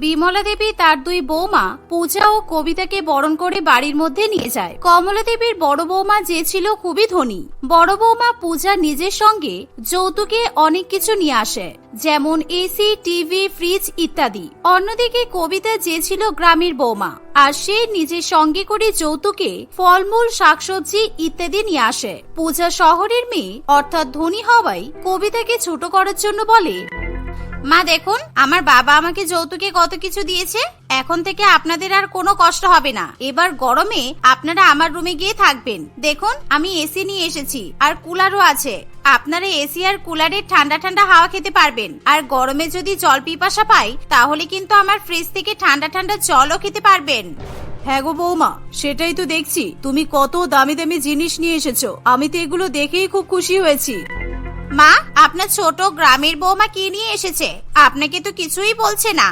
বিমলা দেবী তার দুই বৌমা পূজা ও কবিতাকে বরণ করে বাড়ির মধ্যে নিয়ে যায়। কমলা দেবীর বড় বৌমা যে ছিল খুবই ধনী। বড় বৌমা পূজা নিজের সঙ্গে যৌতুকে অনেক কিছু নিয়ে আসে, যেমন এসি, টিভি, ফ্রিজ ইত্যাদি। অন্যদিকে কবিতা যে ছিল গ্রামের বৌমা, আর সে নিজের সঙ্গে করে যৌতুকে ফলমূল, শাকসবজি ইত্যাদি নিয়ে আসে। পূজা শহরের মেয়ে, অর্থাৎ ধনী হওয়ায় কবিতাকে ছোট করার জন্য বলে মা দেখুন আমার বাবা আমাকে যৌতুকে কত কিছু দিয়েছে। এখন থেকে আপনাদের আর কোনো কষ্ট হবে না। এবার গরমে আপনারা আমার রুমে গিয়ে থাকবেন। দেখুন আমি এসি নিয়ে এসেছি আর কুলারও আছে। আপনারা এসি আর কুলারের ঠান্ডা ঠান্ডা হাওয়া খেতে পারবেন। আর গরমে যদি জল পিপাসা পাই তাহলে কিন্তু আমার ফ্রিজ থেকে ঠান্ডা ঠান্ডা জলও খেতে পারবেন। হ্যাঁ গো বৌমা সেটাই তো দেখছি। তুমি কত দামি দামি জিনিস নিয়ে এসেছ। আমি তো এগুলো দেখেই খুব খুশি হয়েছি। মা আপনার ছোট গ্রামের বৌমা কি নিয়ে এসেছে? আপনাকে তো কিছুই বলছে না।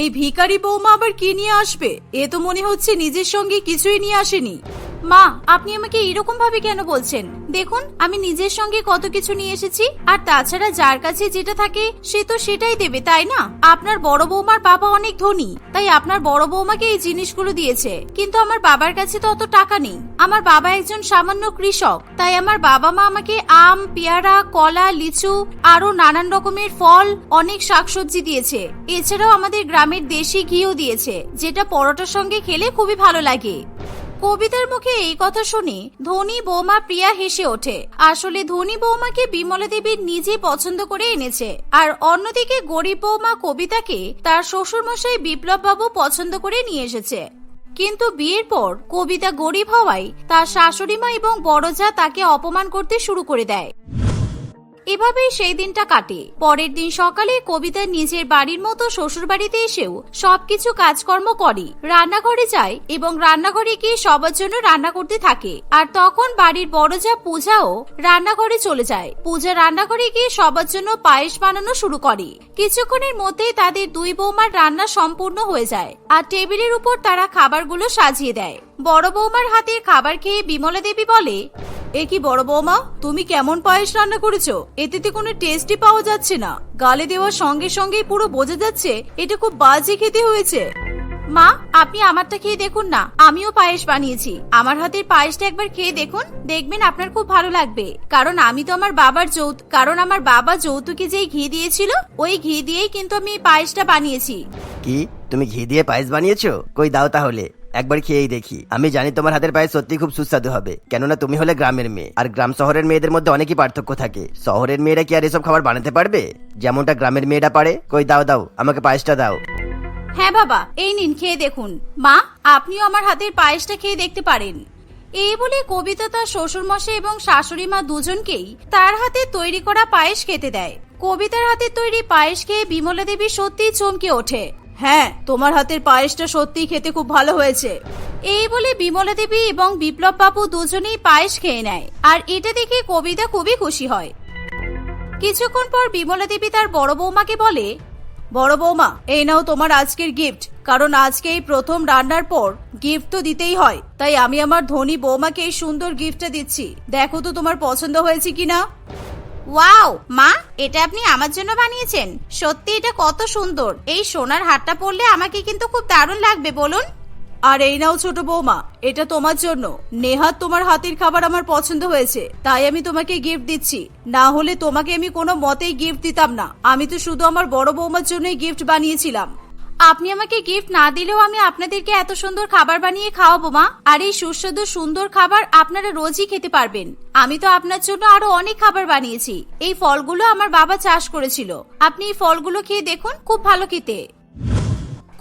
এই ভিখারি বৌমা আবার কি নিয়ে আসবে? এ তো মনে হচ্ছে নিজের সঙ্গে কিছুই নিয়ে আসেনি। মা, আপনি আমাকে এরকম ভাবে কেন বলছেন? দেখুন, আমি নিজের সঙ্গে কত কিছু নিয়ে এসেছি, আর তাছাড়া যার কাছে যেটা থাকে, সে তো সেটাই দেবে, তাই না? আপনার বড় বৌমার বাবা অনেক ধনী, তাই আপনার বড় বৌমাকে এই জিনিসগুলো দিয়েছে। কিন্তু আমার বাবার কাছে তো অত টাকা নেই। আমার বাবা একজন সামান্য কৃষক, তাই আমার বাবা মা আমাকে আম, পেয়ারা, কলা, লিচু আরও নানান রকমের ফল, অনেক শাকসবজি দিয়েছে। এছাড়াও আমাদের গ্রামের দেশি ঘিও দিয়েছে, যেটা পরোটার সঙ্গে খেলে খুবই ভালো লাগে। কবিতার মুখে এই কথা শুনে ধনী বৌমা প্রিয়া হেসে ওঠে। আসলে ধনী বৌমাকে বিমলা দেবী নিজে পছন্দ করে এনেছে। আর অন্যদিকে গরিব বৌমা কবিতাকে তার শ্বশুরমশাই বিপ্লব বাবু পছন্দ করে নিয়ে এসেছে। কিন্তু বিয়ের পর কবিতা গরিব হওয়ায় তার শাশুড়িমা এবং বড়জা তাকে অপমান করতে শুরু করে দেয়। এভাবেই সেই দিনটা কাটে। পরের দিন সকালে কবিতা নিজের বাড়ির মতো শ্বশুর বাড়িতে এসেও সবকিছু কাজকর্ম করে। রান্নাঘরে যায় এবং রান্নাঘরে গিয়ে সবার জন্য রান্না করতে থাকে। আর তখন বাড়ির বড় যা পূজাও রান্নাঘরে চলে যায়। পূজা রান্নাঘরে গিয়ে সবার জন্য পায়েস বানানো শুরু করে। কিছুক্ষণের মধ্যেই তাদের দুই বৌমার রান্না সম্পূর্ণ হয়ে যায় আর টেবিলের উপর তারা খাবারগুলো সাজিয়ে দেয়। বড় বৌমার হাতের খাবার খেয়ে বিমলা দেবী বলে এ কি বড় বৌমা? তুমি কেমন পায়েস রান্না করেছ? এতে কোনো টেস্টই পাওয়া যাচ্ছে না। গালে দেওয়ার সঙ্গে সঙ্গেই পুরো বোঝা যাচ্ছে, এটা খুব বাজে খেতে হয়েছে। মা, আপনি আমারটা খেয়ে দেখুন না। আমিও পায়েস বানিয়েছি। আমার হাতের পায়েসটা একবার খেয়ে দেখুন। দেখবেন আপনার খুব ভালো লাগবে। কারণ আমি তো আমার বাবার যৌত, কারণ আমার বাবা যৌতুকে যেই ঘি দিয়েছিল, ওই ঘি দিয়েই কিন্তু আমি পায়েসটা বানিয়েছি। কি? তুমি ঘি দিয়ে পায়েস বানিয়েছো? কই দাও তাহলে। একবার খেয়েই দেখি। আমি জানি তোমার হাতের পায়েস সত্যি খুব সুস্বাদু হবে। কেননা তুমি হলে গ্রামের মেয়ে। আর গ্রাম শহরের মেয়েদের মধ্যে অনেকই পার্থক্য থাকে। শহরের মেয়েরা কি আর এসব খাবার বানাতে পারবে? যেমনটা গ্রামের মেয়েরা পারে। কই, দাও দাও, আমাকে পায়েসটা দাও। হ্যাঁ বাবা, এই নিন, খেয়ে দেখুন। মা, আপনিও আমার হাতের পায়েসটা খেয়ে দেখতে পারেন। এই বলে কবিতা তার শ্বশুরমশাই এবং শাশুড়ি মা দুজনকেই তার হাতে তৈরি করা পায়েস খেতে দেয়। কবিতার হাতে তৈরি পায়েস খেয়ে বিমলা দেবী সত্যিই চমকে ওঠে। হ্যাঁ তোমার হাতের পায়েসটা সত্যিই খেতে খুব ভালো হয়েছে। এই বলে বিমলা দেবী এবং বিপ্লব বাবু দুজনেই পায়েস খেয়ে নেয় আর এটা দেখে কবিতা খুবই খুশি হয়। কিছুক্ষণ পর বিমলা দেবী তার বড় বৌমাকে বলে বড় বৌমা এই নাও তোমার আজকের গিফট কারণ আজকে এই প্রথম রান্নার পর গিফট তো দিতেই হয় তাই আমি আমার ধনী বৌমাকে এই সুন্দর গিফটটা দিচ্ছি। দেখো তো তোমার পছন্দ হয়েছে কিনা? ওয়াও, মা, এটা আপনি আমার জন্য বানিয়েছেন। সত্যি এটা কত সুন্দর। এই সোনার হারটা পরলে আমাকে কিন্তু খুব দারুণ লাগবে, বলুন। আর এই নাও ছোট বৌমা, এটা তোমার জন্য। নেহাত তোমার হাতের খাবার আমার পছন্দ হয়েছে, তাই আমি তোমাকে গিফট দিচ্ছি। না হলে তোমাকে আমি কোনো মতেই গিফট দিতাম না। আমি তো শুধু আমার বড় বৌমার জন্যই গিফট বানিয়েছিলাম। আপনি আমাকে গিফট না দিলেও আমি আপনাদেরকে এত সুন্দর খাবার বানিয়ে খাওয়াবো, মা। আর এই সুস্বাদু, সুন্দর খাবার আপনারা রোজই খেতে পারবেন। আমি তো আপনার জন্য আরও অনেক খাবার বানিয়েছি। এই ফলগুলো আমার বাবা চাষ করেছিল। আপনি এই ফলগুলো খেয়ে দেখুন, খুব ভালো খেতে।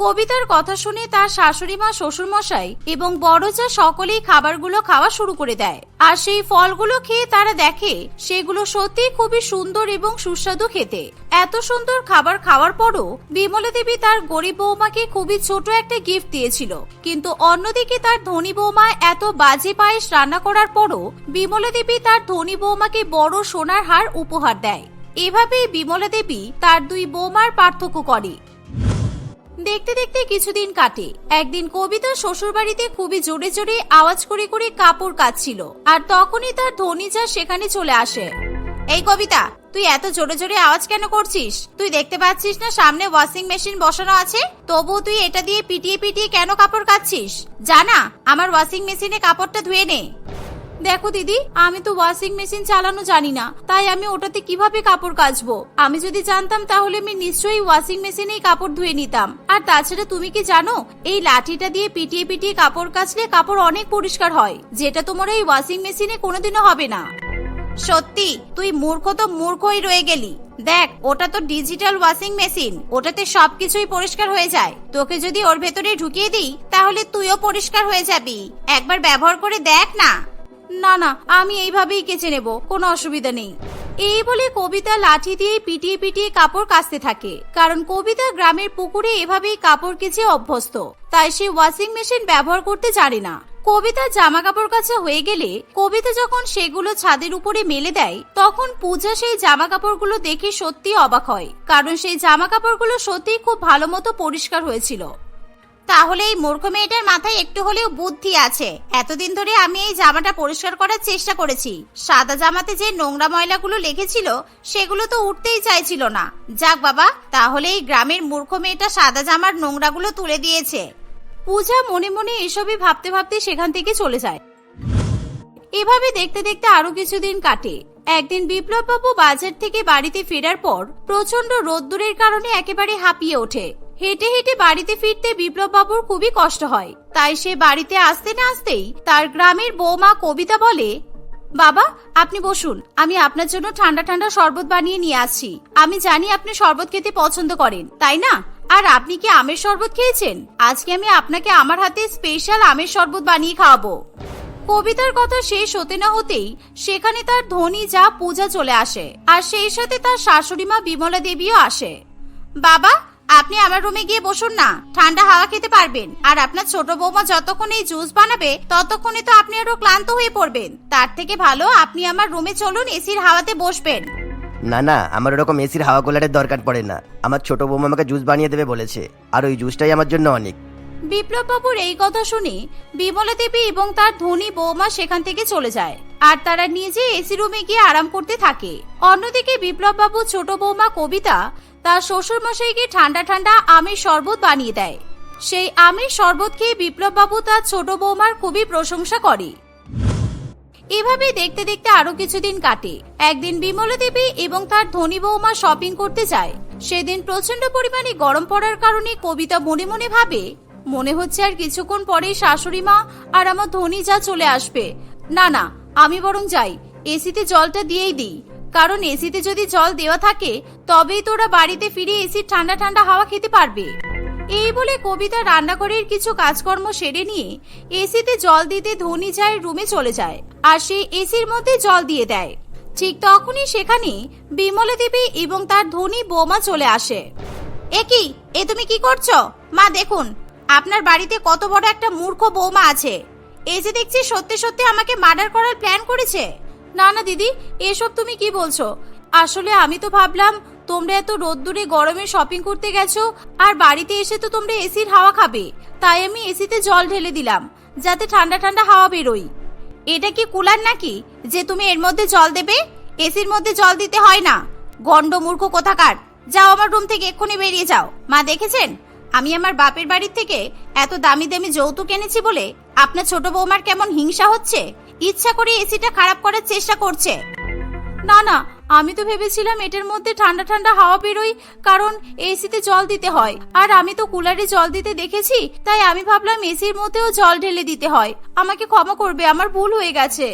কবিতার কথা শুনে তার শাশুড়ি মা শ্বশুর মশাই এবং বড় যা সকলেই খাবারগুলো খাওয়া শুরু করে দেয়। আর সেই ফলগুলো খেয়ে তারা দেখে সেগুলো সত্যি খুবই সুন্দর এবং সুস্বাদু খেতে। এত সুন্দর খাবার খাওয়ার পরও বিমলা দেবী তার গরিব বৌমাকে খুবই ছোট একটা গিফট দিয়েছিল। কিন্তু অন্যদিকে তার ধনী বৌমা এত বাজে পায়েস রান্না করার পরও বিমলা দেবী তার ধনী বৌমাকে বড় সোনার হার উপহার দেয়। এভাবেই বিমলা দেবী তার দুই বৌমার পার্থক্য করে। দেখতে দেখতে কিছুদিন কাটে। একদিন কবিতা শ্বশুর বাড়িতে খুবই জোরে জোরে আওয়াজ করে করে কাপড় কাচ্ছিল, আর তখনই তার ধনী যা সেখানে চলে আসে। এই কবিতা, তুই এত জোরে জোরে আওয়াজ কেন করছিস? তুই দেখতে পাচ্ছিস না সামনে ওয়াশিং মেশিন বসানো আছে? তবুও তুই এটা দিয়ে পিটিয়ে পিটিয়ে কেন কাপড় কাচ্ছিস? জানা, আমার ওয়াশিং মেশিনে কাপড়টা ধুয়ে নে। দেখো দিদি, আমি তো ওয়াশিং মেশিন চালানো জানি না, তাই আমি ওটাতে কীভাবে কাপড় কাচবো? আমি যদি জানতাম তাহলে আমি নিশ্চয়ই ওয়াশিং মেশিনেই কাপড় ধুয়ে নিতাম। আর তাছাড়া তুমি কি জানো, এই লাঠিটা দিয়ে পিটিয়ে পিটিয়ে কাপড় কাচলে কাপড় অনেক পরিষ্কার হয়, যেটা তোমার এই ওয়াশিং মেশিনে কোনোদিনও হবে না। সত্যি, তুই মূর্খ তো মূর্খই রয়ে গেলি। দেখ, ওটা তো ডিজিটাল ওয়াশিং মেশিন ওটাতে সবকিছুই পরিষ্কার হয়ে যায়। তোকে যদি ওর ভেতরে ঢুকিয়ে দিই, তাহলে তুইও পরিষ্কার হয়ে যাবি। একবার ব্যবহার করে দেখ না। না না, আমি এইভাবেই কেচে নেব, কোনো অসুবিধা নেই। এই বলে কবিতা লাঠি দিয়ে পিটিয়ে পিটিয়ে কাপড় কাচতে থাকে, কারণ কবিতা গ্রামের পুকুরে এভাবেই কাপড় কেচে অভ্যস্ত, তাই সে ওয়াশিং মেশিন ব্যবহার করতে জানে না। কবিতা জামা কাপড় কাছে হয়ে গেলে কবিতা যখন সেগুলো ছাদের উপরে মেলে দেয়, তখন পূজা সেই জামা কাপড়গুলো দেখে সত্যি অবাক হয়, কারণ সেই জামা কাপড়গুলো সত্যি খুব ভালো মতো পরিষ্কার হয়েছিল। তাহলে এই মূর্খ মেয়েটার মাথায় একটু হলেও বুদ্ধি আছে। এতদিন ধরে আমি এই জামাটা পরিষ্কার করার চেষ্টা করেছি। সাদা জামাতে যে নোংরা ময়লাগুলো লেগেছিল, সেগুলো তো উঠতেই চাইছিল না। যাক বাবা, তাহলে এই গ্রামের মূর্খ মেয়েটা সাদা জামার নোংরাগুলো তুলে দিয়েছে। পূজা মনে মনে এসবই ভাবতে ভাবতে সেখান থেকে চলে যায়। এভাবে দেখতে দেখতে আরও কিছুদিন কাটে। একদিন বিপ্লব বাবু বাজার থেকে বাড়িতে ফেরার পর প্রচণ্ড রোদ্দুরের কারণে একেবারে হাঁপিয়ে ওঠে। হেঁটে হেঁটে বাড়িতে ফিরতে বিপ্লব বাবুর খুবই কষ্ট হয়। তাই সে বাড়িতে আসতে না আসতেই তার গ্রামের বৌমা কবিতা বলে, বাবা, আপনি বসুন, আমি আপনার জন্য ঠান্ডা ঠান্ডা শরবত বানিয়ে নিয়ে আসছি। আমি জানি আপনি শরবত খেতে পছন্দ করেন, তাই না? আর আপনি কি আমের শরবত খেয়েছেন? আজকে আমি আপনাকে আমার হাতে স্পেশাল আমের শরবত বানিয়ে খাওয়াবো। কবিতার কথা শেষ হতে না হতেই সেখানে তার ধনী যা পূজা চলে আসে, আর সেই সাথে তার শাশুড়ি মা বিমলা দেবীও আসে। বাবা আপনি আমার রুমে গিয়ে বসুন না। ঠান্ডা হাওয়া খেতে পারবেন। আর আপনার ছোট বৌমা যতক্ষণ এই জুস বানাবে ততক্ষণে তো আপনি আরও ক্লান্ত হয়ে পড়বেন। তার থেকে ভালো আপনি আমার রুমে চলুন এসির হাওয়াতে বসবেন। না না আমার ওরকম এসির হাওয়া কুলারের দরকার পড়ে না। আমার ছোট বৌমা আমাকে জুস বানিয়ে দেবে বলেছে। আর ওই জুসটাই আমার জন্য অনেক। বিপ্লব বাবুর এই কথা শুনে বিমলা দেবী এবং তার ধনী বৌমা সেখান থেকে চলে যায়। আর তারা নিজে এসি রুমে গিয়ে আরাম করতে থাকে। অন্যদিকে বিপ্লব বাবু ছোট বৌমা কবিতা তার শ্বশুর মশাইকে ঠান্ডা ঠান্ডা আমের শরবত বানিয়ে দেয়। সেই আমের শরবত খেয়ে বিপ্লব বাবু তার ছোট বৌমার খুবই প্রশংসা করে। এভাবে দেখতে দেখতে আরও কিছুদিন কাটে। একদিন বিমলা দেবী এবং তার ধনী বৌমা শপিং করতে যায়। সেদিন প্রচণ্ড পরিমাণে গরম পড়ার কারণে কবিতা মনে মনে ভাবে, মনে হচ্ছে আর কিছুক্ষণ পরেই শাশুড়ি মা আর আমার ধনী যা চলে আসবে। না না, আমি বরং যাই। এসিতে জলটা দিয়েই দিই। কারণ এসিতে যদি জল দেওয়া থাকে, তবেই তোরা বাড়িতে ফিরে এসির ঠান্ডা ঠান্ডা হাওয়া খেতে পারবে। এই বলে কবিতা রান্নাঘরের কিছু কাজকর্ম সেরে নিয়ে এসিতে জল দিতে ধনী যায় রুমে চলে যায় আর সে এসির মধ্যে জল দিয়ে দেয়। ঠিক তখনই সেখানে বিমলা দেবী এবং তার ধনী বোমা চলে আসে। এ কি? এ তুমি কি করছ? মা, দেখুন, আপনার বাড়িতে কত বড় একটা মূর্খ বৌমা আছে। এই যে দেখছি সত্যি সত্যি আমাকে মার্ডার করার প্ল্যান করেছে। না না, দিদি, এসব তুমি কি বলছো? আসলে আমি তো ভাবলাম, তোমরা এত রোদ্দুরে গরমে শপিং করতে গেছো, আর বাড়িতে এসে তো তোমরা এসির হাওয়া খাবে। তাই আমি এসিতে জল ঢেলে দিলাম, যাতে ঠান্ডা ঠান্ডা হাওয়া বেরোই এটা কি কুলার নাকি, যে তুমি এর মধ্যে জল দেবে? এসির মধ্যে জল দিতে হয় না। গন্ড মূর্খ কোথাকার, যাও আমার রুম থেকে এক্ষুনি বেরিয়ে যাও। মা দেখেছেন? আমি আমার বাপের বাড়ির থেকে এত দামি দামি যৌতুক এনেছি বলে আপনার ছোট বৌমার কেমন হিংসা হচ্ছে? ইচ্ছা করে এসিটা খারাপ করার চেষ্টা করছে। না না, আমি তো ভেবেছিলাম এটার মধ্যে ঠান্ডা ঠান্ডা হাওয়া বেরোই কারণ এসিতে জল দিতে হয়। আর আমি তো কুলারে জল দিতে দেখেছি, তাই আমি ভাবলাম এসির মধ্যেও জল ঢেলে দিতে হয়। আমাকে ক্ষমা করবে, আমার ভুল হয়ে গেছে।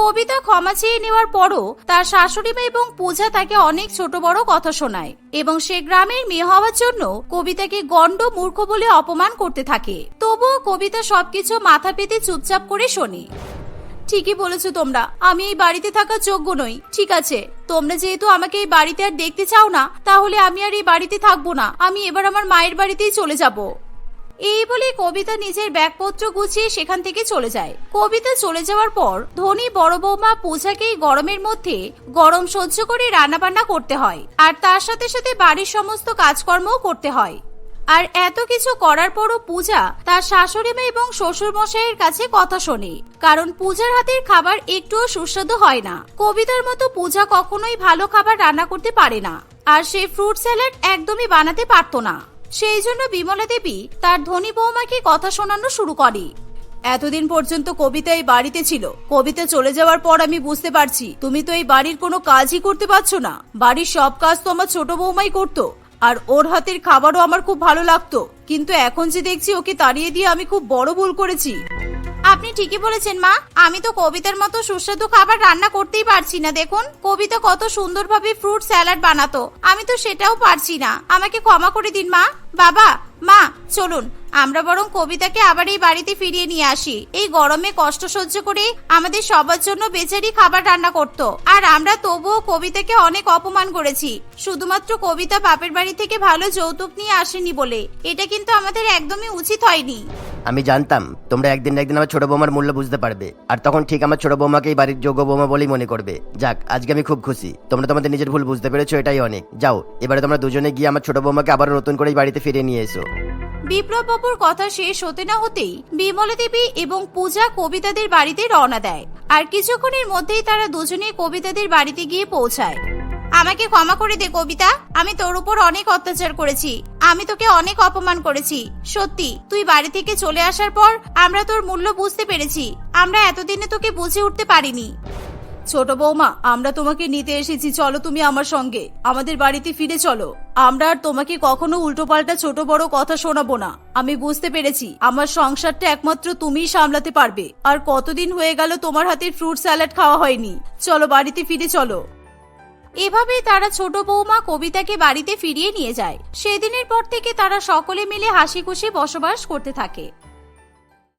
কবিতা ক্ষমা চেয়ে নেওয়ার পরও তার শাশুড়ি মা এবং পূজা তাকে অনেক ছোট বড় কথা শোনায়, এবং সে গ্রামের মেয়ে হওয়ার জন্য কবিতাকে গণ্ড মূর্খ বলে অপমান করতে থাকে। তবুও কবিতা সবকিছু মাথা পেতে চুপচাপ করে শোনে। ঠিকই বলেছ তোমরা। আমি এই বাড়িতে থাকার যোগ্য নই, ঠিক আছে? তোমরা যেহেতু আমাকে এই বাড়িতে আর দেখতে চাও না, তাহলে আমি আর এই বাড়িতে থাকব না। আমি এবার আমার মায়ের বাড়িতেই চলে যাব। এই বলে কবিতা নিজের ব্যাগপত্র গুছিয়ে সেখান থেকে চলে যায়। কবিতা চলে যাওয়ার পর ধনী বড় বৌমা পূজাকেই গরমের মধ্যে গরম সহ্য করে রান্নাবান্না করতে হয়। আর তার সাথে সাথে বাড়ির সমস্ত কাজকর্মও করতে হয়। আর এত কিছু করার পরও পূজা তার শাশুড়ি মেয়ে এবং শ্বশুর মশাইয়ের কাছে কথা শোনে। কারণ পূজার হাতের খাবার একটুও সুস্বাদু হয় না। কবিতার মতো পূজা কখনোই ভালো খাবার রান্না করতে পারে না। আর সে ফ্রুট স্যালাড একদমই বানাতে পারতো না। সেই জন্য বিমলা দেবী তার ধনী বৌমাকে কথা শোনানো শুরু করে। এতদিন পর্যন্ত কবিতা এই বাড়িতে ছিল। কবিতা চলে যাওয়ার পর আমি বুঝতে পারছি, তুমি তো এই বাড়ির কোনো কাজই করতে পারছ না। বাড়ির সব কাজ তো আমার ছোট বৌমাই করতো। আর ওর হাতের খাবারও আমার খুব ভালো লাগতো। কিন্তু এখন যে দেখছি ওকে তাড়িয়ে দিয়ে আমি খুব বড় ভুল করেছি। আপনি ঠিকই বলেছেন, মা। আমি তো কবিতার মতো সুস্বাদু খাবার রান্না করতেই পারছি না, দেখুন। কবিতা কত সুন্দরভাবে ফ্রুট স্যালাড বানাতো। আমি তো সেটাও পারছি না। আমাকে ক্ষমা করে দিন, মা। বাবা, মা, চলুন। আমরা বরং কবিতাকে আবার এই বাড়িতে ফিরিয়ে নিয়ে আসি। এই গরমে কষ্ট সহ্য করে আমাদের সবার জন্য বেচারি খাবার রান্না করত। আর আমরা তবুও কবিতাকে অনেক অপমান করেছি। শুধুমাত্র কবিতা বাপের বাড়ি থেকে ভালো যৌতুক নিয়ে আসেনি বলে। এটা কিন্তু আমাদের একদমই উচিত হয়নি। আমি জানতাম, তোমরা একদিন একদিন আমার ছোট বৌমার মূল্য বুঝতে পারবে। আর তখন ঠিক আমার ছোট বৌমাকে এই বাড়ির যোগ্য বৌমা বলেই মনে করবে। যাক, আজকে আমি খুব খুশি। তোমরা তোমাদের নিজের ভুল বুঝতে পেরেছ, এটাই অনেক। যাও, এবারে তোমরা দুজনে গিয়ে আমার ছোট বৌমাকে আবার নতুন করে বাড়িতে ফিরে নিয়ে এসো। বিপ্লব বাবুর কথা শেষ হতে না হতেই বিমলা দেবী এবং পূজা কবিতাদের বাড়িতে রওনা দেয়। আর কিছুক্ষণের মধ্যেই তারা দুজনে কবিতাদের বাড়িতে গিয়ে পৌঁছায়। আমাকে ক্ষমা করে দে কবিতা, আমি তোর উপর অনেক অত্যাচার করেছি, আমি তোকে অনেক অপমান করেছি। সত্যি, তুই বাড়ি থেকে চলে আসার পর আমরা তোর মূল্য বুঝতে পেরেছি, আমরা এতদিনে তোকে বুঝে উঠতে পারিনি। ছোট বৌমা, আমরা তোমাকে নিতে এসেছি। চলো তুমি আমার সঙ্গে। আমাদের বাড়িতে ফিরে চলো। আমরা আর তোমাকে কখনো উল্টোপাল্টা ছোট বড় কথা শোনাবো না। আমি বুঝতে পেরেছি, আমার সংসারটা একমাত্র তুমিই সামলাতে পারবে। আর কতদিন হয়ে গেল তোমার হাতের ফ্রুট স্যালাড খাওয়া হয়নি। চলো বাড়িতে ফিরে চলো। এভাবেই তারা ছোট বৌমা কবিতাকে বাড়িতে ফিরিয়ে নিয়ে যায়। সেদিনের পর থেকে তারা সকলে মিলে হাসি খুশি বসবাস করতে থাকে।